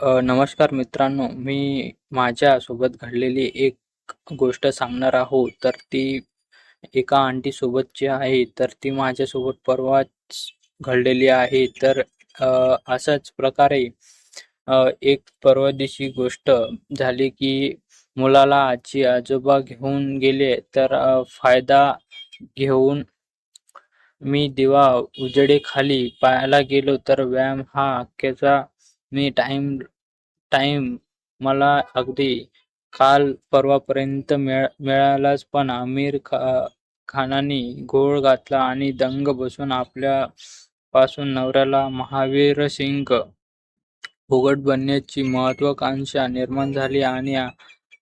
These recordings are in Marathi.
नमस्कार मित्रांनो. मी माझ्यासोबत घडलेली एक गोष्ट सांगणार आहोत. तर ती एका आंटी सोबतची आहे तर ती माझ्यासोबत परवाच घडलेली आहे. तर अ, अशाच प्रकारे एक परवा दिवशी गोष्ट झाली की मुलाला आजी आजोबा घेऊन गेले. तर फायदा घेऊन मी दिवा उजेडीखाली पाहायला गेलो. तर व्यायाम हा अख्ख्याचा मी टाइम टाइम मला अगदी काल परवापर्यंत मिळ मिळालाच पण आमिर खा खानाने घोळ घातला आणि दंग बसून आपल्या पासून नवऱ्याला महावीर सिंग फुकट बनण्याची महत्वाकांक्षा निर्माण झाली आणि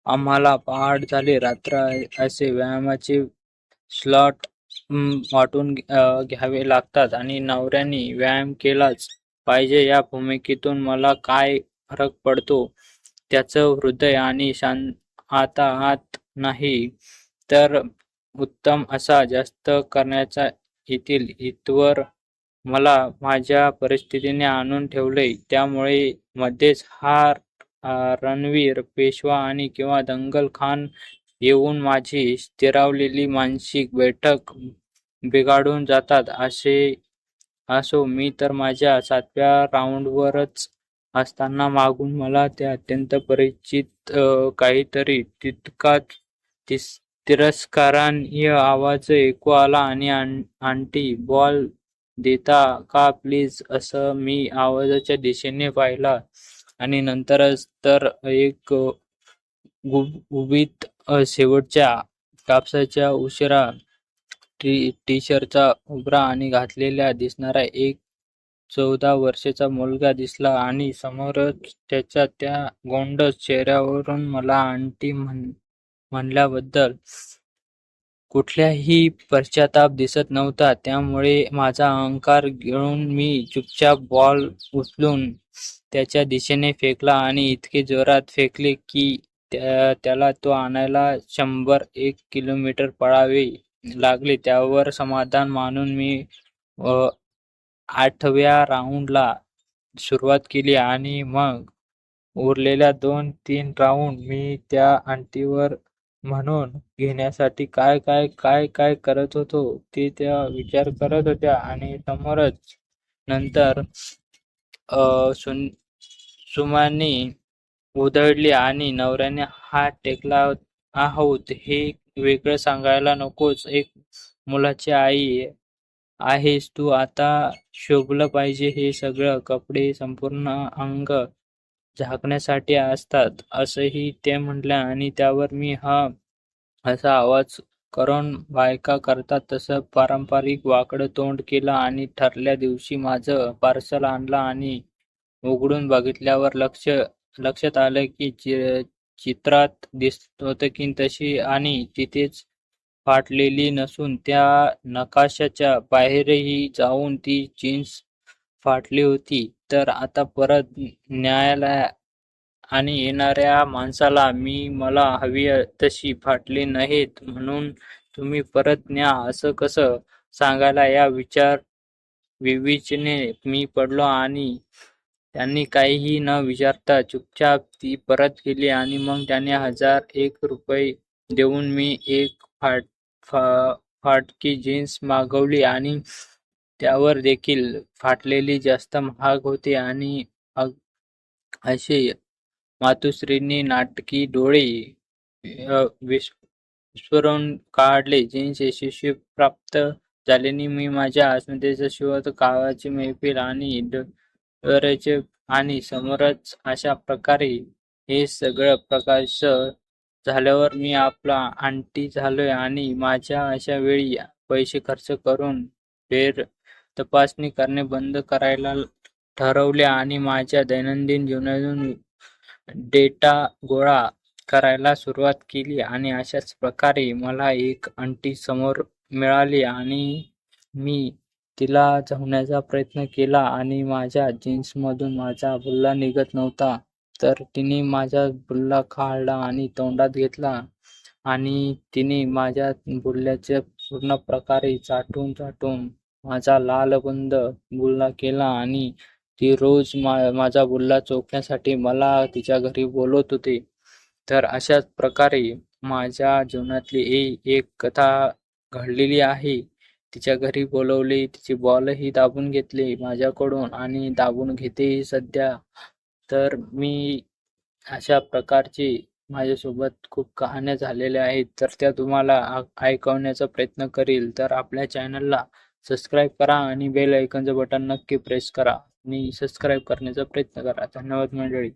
आम्हाला पहाट झाली. रात्र असे व्यायामाचे स्लॉट वाटून घ्यावे लागतात आणि नवऱ्याने व्यायाम केलाच. पाहिजे या भूमिकेतून मला काय फरक पडतो? त्याचं हृदय आणि शांत आता आत नाही तर उत्तम असा जास्त करण्याचा येथील हितवर मला माझ्या परिस्थितीने आणून ठेवले. त्यामुळे मध्येच हा रणवीर पेशवा आणि किंवा दंगल खान येऊन माझी स्थिरावलेली मानसिक बैठक बिघाडून जातात असे असो मी तर माझ्या सातव्या राऊंडवरच असताना मागून मला ते अत्यंत परिचित काहीतरी तितकाच तिस तिरस्कारान्य आवाज ऐकू आला आणि आं- आंटी बॉल देता का प्लीज? असं मी आवाजाच्या दिशेने पाहिला आणि नंतरच तर एक अ, गुबगुबीत शेवटच्या कापसाच्या उशिरा टी टी शर्टचा उबरा आणि घातलेला दिसणारा एक चौदा वर्षाचा मुलगा दिसला आणि समोरच त्याच्या त्या गोंडस चेहऱ्यावरून मला आंटी म्हण म्हणल्याबद्दल कुठल्याही पश्चाताप दिसत नव्हता. त्यामुळे माझा अहंकार घेऊन मी चुपचाप बॉल उचलून त्याच्या दिशेने फेकला आणि इतके जोरात फेकले की त्या त्याला तो आणायला शंभर एक किलोमीटर पळावे. लागले. त्यावर समाधान मानून मी आठव्या राऊंडला सुरुवात केली आणि मग उरलेल्या दोन तीन राऊंड मी त्या आंटीवर म्हणून घेण्यासाठी काय काय काय काय करत होतो ते त्या विचार करत होत्या आणि समोरच नंतर अ, सुन सुमाने उधळली आणि नवऱ्याने हात टेकला आहोत हे वेगळं सांगायला नकोच. एक मुलाची आई आहेस तू आता शोभलं पाहिजे हे सगळं. कपडे संपूर्ण अंग झाकण्यासाठी असतात असंही ते म्हटल्या आणि त्यावर मी हा असा आवाज करून बायका करतात. तसं पारंपरिक वाकडं तोंड केलं आणि ठरल्या दिवशी माझं पार्सल आणलं आणि उघडून बघितल्यावर लक्ष लक्षात आलं की चित्रात दिसत की तशी आणि तिथेच फाटलेली नसून त्या नकाशाच्या बाहेरही जाऊन ती जीन्स फाटली होती. तर आता परत न्यायालया आणि येणाऱ्या माणसाला मी मला हवी तशी फाटली नाहीत म्हणून तुम्ही परत न्या असं कसं सांगायला या विचार विवेचने मी पडलो आणि त्यांनी काहीही न विचारता चुपचाप ती परत केली आणि मग त्याने हजार एक रुपये देऊन मी एक फाट फा फाटकी जीन्स मागवली आणि त्यावर देखील फाटलेली जास्त महाग होती आणि असे मातुश्रींनी नाटकी डोळे अ, विस- काढले. जीन्स यशस्वी प्राप्त झाल्याने मी माझ्या अस्मितेचा शोध, कावाची मैफिल आणि डोळ्याचे आणि समोरच अशा प्रकारे हे सगळं प्रकाश झाल्यावर मी आपला आंटी झालोय आणि माझ्या अशा वेळी पैसे खर्च करून फेर तपासणी करणे बंद करायला ठरवले आणि माझ्या दैनंदिन जीवनातून डेटा गोळा करायला सुरुवात केली आणि अशाच प्रकारे मला एक आंटी समोर मिळाली आणि मी तिला जमण्याचा प्रयत्न केला आणि माझ्या जीन्समधून माझा बुल्ला निघत नव्हता. तर तिने माझा बुल्ला खाळला आणि तोंडात घेतला आणि तिने माझ्या बुल्ल्याचे पूर्ण प्रकारे चाटून चाटून माझा लालबंद बुल्ला केला आणि ती रोज मा माझा बुल्ला चोखण्यासाठी मला तिच्या घरी बोलवत होती. तर अशाच प्रकारे माझ्या जीवनातली ही एक कथा घडलेली आहे. तिच्या घरी बोलवले तिची बॉलही दाबून घेतली माझ्याकडून आणि दाबून घेतेही सध्या. तर मी अशा प्रकारची माझ्यासोबत खूप कहाण्या झालेल्या आहेत. तर त्या तुम्हाला ऐकवण्याचा प्रयत्न करील. तर आपल्या चॅनलला सबस्क्राईब करा आणि बेल ऐकनचं बटन नक्की प्रेस करा. आणि सबस्क्राईब करण्याचा प्रयत्न करा. धन्यवाद मंडळी.